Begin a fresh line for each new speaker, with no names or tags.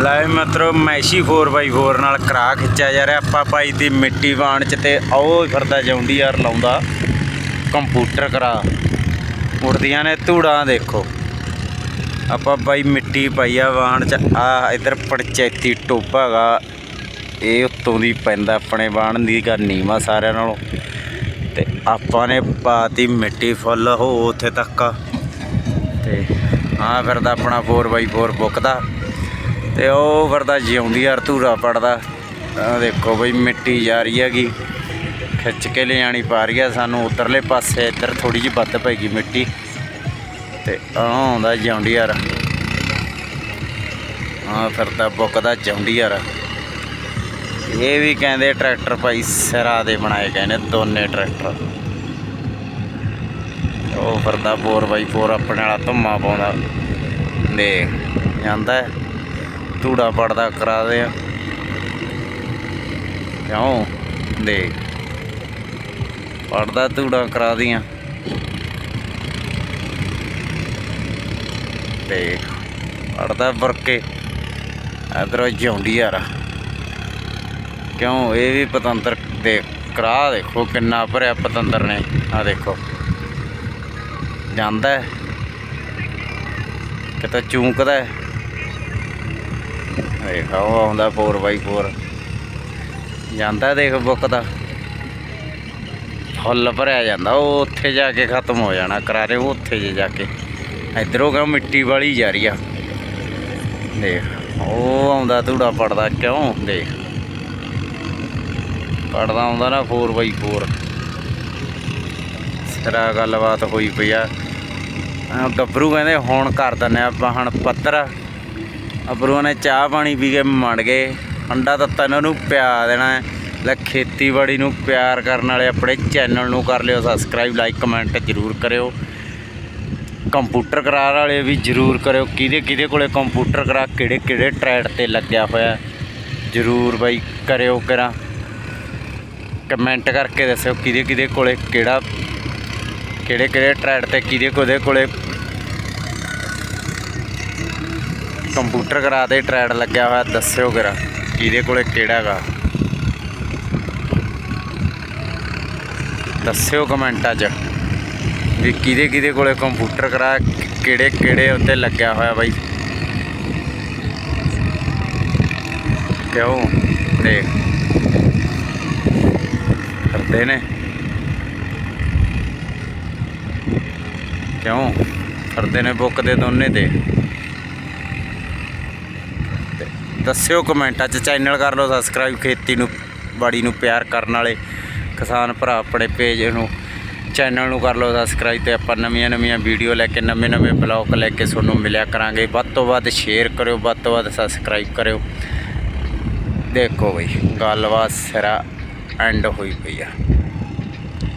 ਲੈ ਮਤਲਬ Massey 4x4 ਨਾਲ ਕਰਾ ਖਿੱਚਿਆ ਜਾ ਰਿਹਾ। ਆਪਾਂ ਭਾਈ ਦੀ ਮਿੱਟੀ ਵਾਣ ਚ ਤੇ ਉਹ ਫਿਰਦਾ ਜੌਂਡੀ ਯਾਰ, ਲਾਉਂਦਾ ਕੰਪਿਊਟਰ ਕਰਾ। ਉੜਦੀਆਂ ਨੇ ਧੂੜਾਂ, ਦੇਖੋ। ਆਪਾਂ ਬਾਈ ਮਿੱਟੀ ਪਾਈ ਆ ਵਾਣ ਚ। ਆ ਇਧਰ ਪੰਚਾਇਤੀ ਟੋਭਾ ਹੈਗਾ। ਇਹ ਉੱਤੋਂ ਦੀ ਪੈਂਦਾ ਆਪਣੇ ਵਾਣ ਦੀ ਗਾ ਨੀਵਾ ਸਾਰਿਆਂ ਨਾਲੋਂ। ਤੇ ਆਪਾਂ ਨੇ ਪਾਤੀ ਮਿੱਟੀ ਫੁੱਲ ਹੋ ਉੱਥੇ ਤੱਕ। ਤੇ ਆ ਫਿਰਦਾ ਆਪਣਾ 4x4 ਬੁੱਕਦਾ ਤੇ ਉਹ ਫਿਰਦਾ ਜਿਉਂਦੀ ਯਾਰ ਧੂਰਾ ਪੜਦਾ। ਆ ਦੇਖੋ ਬਈ ਮਿੱਟੀ ਜਾ ਰਹੀ ਹੈਗੀ। ਖਿੱਚ ਕੇ ਲਿਆਣੀ ਪਾ ਰਹੀ ਆ ਸਾਨੂੰ। ਉਧਰਲੇ ਪਾਸੇ ਇੱਧਰ ਥੋੜੀ ਜਿਹੀ ਵੱਧ ਪੈਗੀ ਮਿੱਟੀ। ਤੇ ਆ ਆਉਂਦਾ ਜੌਂਡੀ ਆ ਫਿਰਦਾ ਬੁੱਕਦਾ ਜੌਂਡੀ ਇਹ ਵੀ ਕਹਿੰਦੇ ਟਰੈਕਟਰ ਭਾਈ ਸਿਰਾ ਦੇ ਬਣਾਏ ਗਏ ਨੇ ਦੋਨੇ ਟਰੈਕਟਰ। ਉਹ ਫਿਰਦਾ 4x4 ਆਪਣੇ ਵਾਲਾ ਧੁੰਮਾ ਪਾਉਂਦਾ। ਦੇ ਜਾਂਦਾ ਧੂੜਾ ਪੜਦਾ ਕਰਾ ਦੇ ਕਿਉਂ? ਦੇ ਪੜਦਾ ਧੂੜਾ ਕਰਾ ਦੀਆਂ ਤੇ ਪੜਦਾ ਵਰਕੇ। ਇਧਰੋਂ ਜੌਂਡੀ ਯਾਰ। ਕਿਉਂ? ਇਹ ਵੀ ਪਤੰਦਰ ਦੇ ਕਰਾ ਦੇਖੋ ਕਿੰਨਾ ਭਰਿਆ ਪਤੰਦਰ ਨੇ। ਆ ਦੇਖੋ। ਜਾਂਦਾ ਕਿਤੇ ਚੂਕਦਾ ਹੈ। ਵੇਖ ਉਹ ਆਉਂਦਾ 4x4 ਜਾਂਦਾ ਦੇਖ ਬੁੱਕ ਦਾ। ਫੁੱਲ ਭਰਿਆ ਜਾਂਦਾ, ਉਹ ਉੱਥੇ ਜਾ ਕੇ ਖਤਮ ਹੋ ਜਾਣਾ, ਕਰਾਰੇ ਉਹ ਉੱਥੇ ਜੇ ਜਾ ਕੇ। ਇਧਰੋਂ ਕਾ ਮਿੱਟੀ ਵਾਲੀ ਜਾ ਰਹੀ ਆ? ਦੇਖ, ਉਹ ਆਉਂਦਾ ਧੂੜਾ ਪੜਦਾ ਕਿਉਂ? ਦੇਖ। ਪੜਦਾ ਆਉਂਦਾ ਨਾ 4x4 ਸਿਰਾ ਗੱਲਬਾਤ ਹੋਈ ਪਈ ਆ। ਆਹ ਗੱਭਰੂ ਕਹਿੰਦੇ, ਹੁਣ ਕਰ ਦਿੰਦੇ ਆਪਾਂ ਹੁਣ ਪੱਤਰ ਅਬਰੂ ਨੇ ਚਾਹ ਪਾਣੀ ਪੀ ਕੇ ਮੰਡ ਗਏ। ਅੰਡਾ ਤੱਤਾ ਇਹਨਾਂ ਨੂੰ ਪਿਆ ਦੇਣਾ ਹੈ। ਲੈ ਖੇਤੀਬਾੜੀ ਨੂੰ ਪਿਆਰ ਕਰਨ ਵਾਲੇ ਆਪਣੇ ਚੈਨਲ ਨੂੰ ਕਰ ਲਿਓ ਸਬਸਕ੍ਰਾਈਬ ਲਾਈਕ ਕਮੈਂਟ ਜ਼ਰੂਰ ਕਰਿਓ। ਕੰਪਿਊਟਰ ਕਰਾਰ ਵਾਲੇ ਵੀ ਜ਼ਰੂਰ ਕਰਿਓ। ਕਿਹਦੇ ਕਿਹਦੇ ਕੋਲੇ ਕੰਪਿਊਟਰ ਕਰਾ, ਕਿਹੜੇ ਕਿਹੜੇ ਟਰੈਡ ਤੇ ਲੱਗਿਆ ਹੋਇਆ ਜ਼ਰੂਰ ਬਾਈ ਕਰਿਓ ਕਰਾਂ। ਕਮੈਂਟ ਕਰਕੇ ਦੱਸਿਓ ਕਿਹਦੇ ਕਿਹਦੇ ਕੋਲੇ ਕਿਹੜਾ, ਕਿਹੜੇ ਕਿਹੜੇ ਟਰੈਡ ਤੇ ਕਿਹਦੇ ਕੋਦੇ ਕੋਲੇ ਕੰਪਿਊਟਰ ਕਰਾ ਦੇ, ਟਰੈਡ ਲੱਗਿਆ ਹੋਇਆ, ਦੱਸਿਓ ਕਰਾ ਕਿਹਦੇ ਕੋਲੇ ਕਿਹੜਾ ਹੈਗਾ ਦੱਸਿਓ ਕਮੈਂਟਾਂ 'ਚ ਵੀ ਕਿਹਦੇ ਕਿਹਦੇ ਕੋਲੇ ਕੰਪਿਊਟਰ ਕਰਾ, ਕਿਹੜੇ ਕਿਹੜੇ ਉੱਤੇ ਲੱਗਿਆ ਹੋਇਆ ਬਾਈ? ਕਿਉਂ? ਦੇਖ ਕਰਦੇ ਨੇ? ਕਿਉਂ? ਕਰਦੇ ਨੇ ਬੁੱਕ ਦੇ ਦੋਨੇ ਤੇ। ਦੱਸਿਓ ਕਮੈਂਟਾਂ 'ਚ ਚੈਨਲ ਕਰ ਲਓ ਸਬਸਕ੍ਰਾਈਬ ਖੇਤੀ ਨੂੰ, ਬਾੜੀ ਨੂੰ ਪਿਆਰ ਕਰਨ ਵਾਲੇ ਕਿਸਾਨ ਭਰਾ ਆਪਣੇ ਪੇਜ ਨੂੰ ਚੈਨਲ ਨੂੰ ਕਰ ਲਓ ਸਬਸਕ੍ਰਾਈਬ ਤੇ ਆਪਾਂ ਨਵੀਆਂ ਨਵੀਆਂ ਵੀਡੀਓ ਲੈ ਕੇ, ਨਵੇਂ ਨਵੇਂ ਬਲੌਗ ਲੈ ਕੇ ਤੁਹਾਨੂੰ ਮਿਲਿਆ ਕਰਾਂਗੇ। ਵੱਧ ਤੋਂ ਵੱਧ ਸ਼ੇਅਰ ਕਰਿਓ, ਵੱਧ ਤੋਂ ਵੱਧ ਸਬਸਕ੍ਰਾਈਬ ਕਰਿਓ। ਦੇਖੋ ਬਈ, ਗੱਲਬਾਤ ਸਿਰਾ ਐਂਡ ਹੋਈ ਪਈ ਆ।